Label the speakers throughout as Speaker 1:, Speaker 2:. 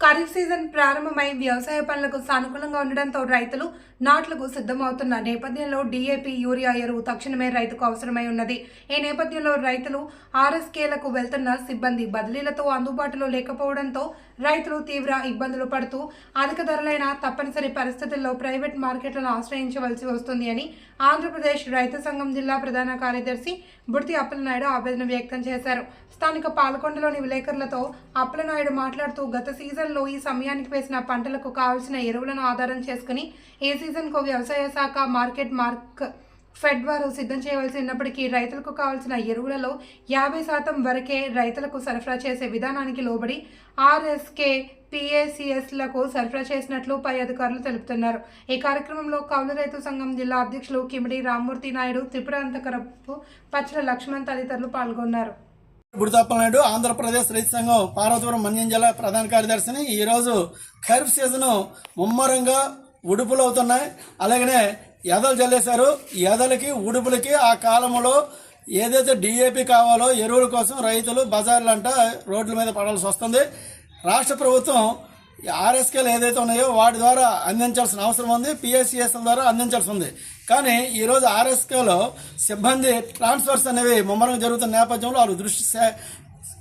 Speaker 1: Kharif season ప్రారంభమై వ్యవసాయ పనులకు సానుకూలంగా ఉండడంతో రైతులు నాట్లకు సిద్ధమవుతున్న నేపథ్యంలో డీఏపీ యూరియా ఎరువు తక్షణమే రైతుకు అవసరమై ఉన్నది. ఈ నేపథ్యంలో రైతులు ఆర్ఎస్కేలకు వెళ్తున్న సిబ్బంది బదిలీలతో అందుబాటులో లేకపోవడంతో రైతులు తీవ్ర ఇబ్బందులు పడుతూ అధిక ధరలైన తప్పనిసరి పరిస్థితుల్లో ప్రైవేట్ మార్కెట్లను ఆశ్రయించవలసి వస్తుంది అని ఆంధ్రప్రదేశ్ రైతు సంఘం జిల్లా ప్రధాన కార్యదర్శి బుర్తి అప్పలనాయుడు ఆవేదన వ్యక్తం చేశారు. స్థానిక పాలకొండలోని విలేకరులతో అప్పలనాయుడు మాట్లాడుతూ గత సీజన్లో ఈ సమయానికి వేసిన పంటలకు కావాల్సిన ఎరువులను ఆధారం చేసుకుని ఏ సీజన్కు వ్యవసాయ శాఖ మార్కెట్ మార్క్ ఫెడ్ వారు సిద్ధం చేయవలసి ఉన్నప్పటికీ రైతులకు కావాల్సిన ఎరువులలో యాభై శాతం వరకే రైతులకు సరఫరా చేసే విధానానికి లోబడి ఆర్ఎస్కే పిఏసిఎస్లకు సరఫరా చేసినట్లు పై అధికారులు తెలుపుతున్నారు. ఈ కార్యక్రమంలో కౌలు రైతు సంఘం జిల్లా అధ్యక్షులు కిమిడి రామ్మూర్తి నాయుడు త్రిపురాంతకరపు పచ్చల లక్ష్మణ్ తదితరులు పాల్గొన్నారు.
Speaker 2: గుడితప్పలనాయుడు ఆంధ్రప్రదేశ్ రైతు సంఘం పార్వతీపురం మన్యం జిల్లా ప్రధాన కార్యదర్శిని. ఈరోజు ఖరీఫ్ సీజన్ ముమ్మరంగా ఉడుపులు అవుతున్నాయి అలాగనే ఎదలు చల్లేశారు. ఎదలకి ఉడుపులకి ఆ కాలంలో ఏదైతే డిఏపి కావాలో ఎరువుల కోసం రైతులు బజార్లంట రోడ్ల మీద పడాల్సి వస్తుంది. రాష్ట్ర ప్రభుత్వం ఆర్ఎస్కేలు ఏదైతే ఉన్నాయో వాటి ద్వారా అందించాల్సిన అవసరం ఉంది. పిఎస్సిఎస్ఎల్ ద్వారా అందించాల్సి ఉంది. కానీ ఈరోజు ఆర్ఎస్కేలో సిబ్బంది ట్రాన్స్ఫర్స్ అనేవి ముమ్మరంగా జరుగుతున్న నేపథ్యంలో వాళ్ళు దృష్టి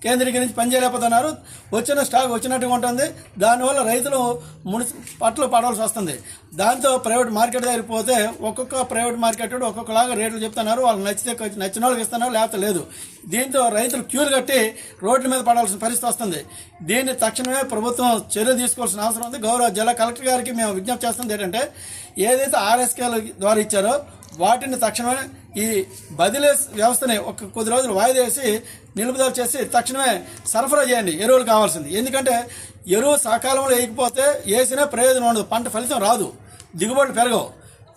Speaker 2: కేంద్రీకరించి పనిచేయలేకపోతున్నారు. వచ్చిన స్టాక్ వచ్చినట్టుగా ఉంటుంది. దానివల్ల రైతులు మునిసి పట్లు పడాల్సి వస్తుంది. దాంతో ప్రైవేట్ మార్కెట్ దగ్గరికి పోతే ఒక్కొక్క ప్రైవేట్ మార్కెట్ ఒక్కొక్కలాగా రేట్లు చెప్తున్నారు. వాళ్ళు నచ్చితే నచ్చిన వాళ్ళకి ఇస్తున్నారు లేకపోతే లేదు. దీంతో రైతులు క్యూలు కట్టి రోడ్ల మీద పడాల్సిన పరిస్థితి వస్తుంది. దీన్ని తక్షణమే ప్రభుత్వం చర్య తీసుకోవాల్సిన అవసరం ఉంది. గౌరవ జిల్లా కలెక్టర్ గారికి మేము విజ్ఞప్తి చేస్తుంది ఏంటంటే ఏదైతే ఆర్ఎస్కేల ద్వారా ఇచ్చారో వాటిని తక్షణమే ఈ బదిలీ వ్యవస్థని ఒక కొద్ది రోజులు వాయిదా వేసి నిలుపుదల చేసి తక్షణమే సరఫరా చేయండి. ఎరువులు కావాల్సింది. ఎందుకంటే ఎరువు సకాలంలో వేయకపోతే వేసినా ప్రయోజనం ఉండదు. పంట ఫలితం రాదు. దిగుబడులు పెరగవు.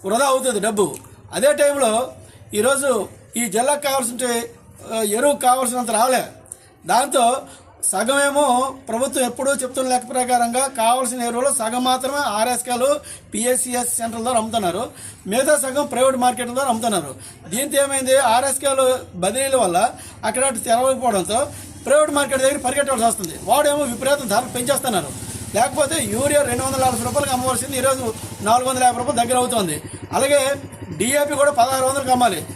Speaker 2: వృధా అవుతుంది డబ్బు. అదే టైంలో ఈరోజు ఈ జిల్లాకు కావాల్సిన ఎరువు కావాల్సినంత రాలే. దాంతో సగమేమో ప్రభుత్వం ఎప్పుడూ చెప్తున్న లెక్క ప్రకారంగా కావాల్సిన ఎరువులు సగం మాత్రమే ఆర్ఎస్కేలు పిఎస్సిఎస్ సెంటర్ల ద్వారా అమ్ముతున్నారు. మిగతా సగం ప్రైవేట్ మార్కెట్ల ద్వారా అమ్ముతున్నారు. దీంతో ఏమైంది? ఆర్ఎస్కేలు బదిలీల వల్ల అక్కడ తెరవకపోవడంతో ప్రైవేట్ మార్కెట్ దగ్గర పరిగెట్టవలసి వస్తుంది. వాడేమో విపరీతం ధర పెంచేస్తున్నారు. లేకపోతే యూరియా రెండు వందల నలభై రూపాయలకు అమ్మవలసింది. ఈరోజు నాలుగు వందల యాభై రూపాయలు దగ్గర అవుతుంది. అలాగే డిఏపి కూడా పదహారు వందలకు అమ్మాలి.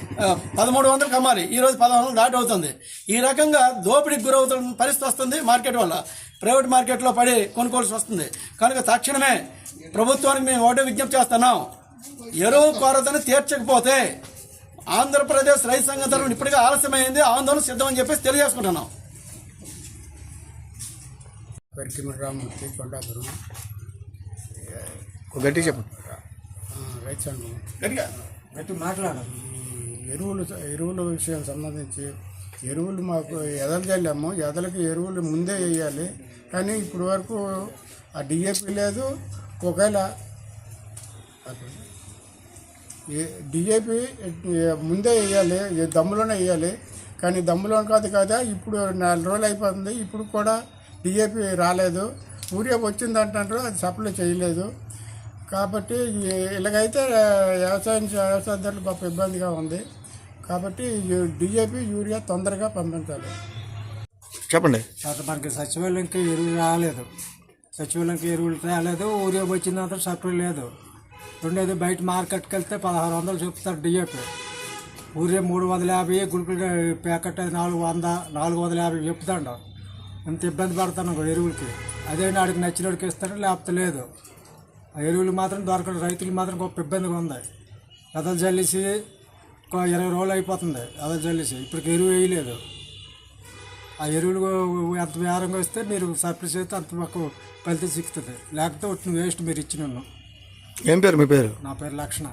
Speaker 2: పదమూడు వందలకు అమ్మాలి ఈరోజు పదహారు వందలు దాటి అవుతుంది. ఈ రకంగా దోపిడీకి గురవుతున్న పరిస్థితి వస్తుంది మార్కెట్ వల్ల. ప్రైవేట్ మార్కెట్లో పడి కొనుక్కోవాల్సి వస్తుంది. కనుక తక్షణమే ప్రభుత్వానికి మేము ఒకటే విజ్ఞప్తి చేస్తున్నాం. ఎరువు కొరతను తీర్చకపోతే ఆంధ్రప్రదేశ్ రైతు సంఘం తరఫున ఇప్పటికే ఆలస్యమైంది. ఆందోళన సిద్ధమని చెప్పేసి తెలియజేసుకుంటున్నాం.
Speaker 3: రామూర్తి కొండాపురం
Speaker 4: గట్టి చెప్పు.
Speaker 3: ఆ, రైతు సంఘం
Speaker 2: గట్టిగా
Speaker 3: గట్టి మాట్లాడాలి ఎరువులు ఎరువుల విషయం సంబంధించి ఎరువులు మాకు ఎదలు చల్లాము ఎదలకి ఎరువులు ముందే వేయాలి. కానీ ఇప్పటి వరకు ఆ డిఏపి లేదు. ఒకవేళ డిఏపి ముందే వేయాలి. దమ్ములోనే వేయాలి. కానీ దమ్ములో కాదు కదా ఇప్పుడు నాలుగు రోజులు అయిపోతుంది. ఇప్పుడు కూడా డిఏపి రాలేదు. ఊరియా వచ్చింది అంటారు అది సప్లై చేయలేదు. కాబట్టి ఇలాగైతే వ్యవసాయం వ్యవసాయదారులు గొప్ప ఇబ్బందిగా ఉంది. కాబట్టి డిఏపి యూరియా తొందరగా పంపించాలి.
Speaker 4: చెప్పండి.
Speaker 5: తర్వాత మనకి సచివాలయంకి ఎరువులు రాలేదు. సచివాలయంకి ఎరువులు రాలేదు. ఊరియా వచ్చిందంతా సప్లై లేదు. రెండోది బయట మార్కెట్కి వెళ్తే పదహారు వందలు చెప్తారు డిఏపి. ఊరియా మూడు వందల యాభై గుళికలు ప్యాకెట్ అది నాలుగు వంద నాలుగు వందల యాభై చెప్తాడు. ఇంత ఇబ్బంది పడుతున్నాం ఎరువులకి. అదే నాడికి నచ్చినోడికి ఇస్తాడు లేకపోతే లేదు. ఆ ఎరువులు మాత్రం దొరకడం రైతులు మాత్రం గొప్ప ఇబ్బందిగా ఉంది. ఎదలు జల్లేసి ఒక ఇరవై రోజులు అయిపోతుంది ఎదలు జల్లేసి. ఇప్పటికి ఎరువు వేయలేదు. ఆ ఎరువులు ఎంత వేరంగా వస్తే మీరు సప్లై చేస్తే అంత మాకు ఫలితం సిక్కుతుంది. లేకపోతే ఒట్టిన వేస్ట్ మీరు ఇచ్చిన
Speaker 4: ఏం పేరు మీ పేరు?
Speaker 5: నా పేరు లక్షణ.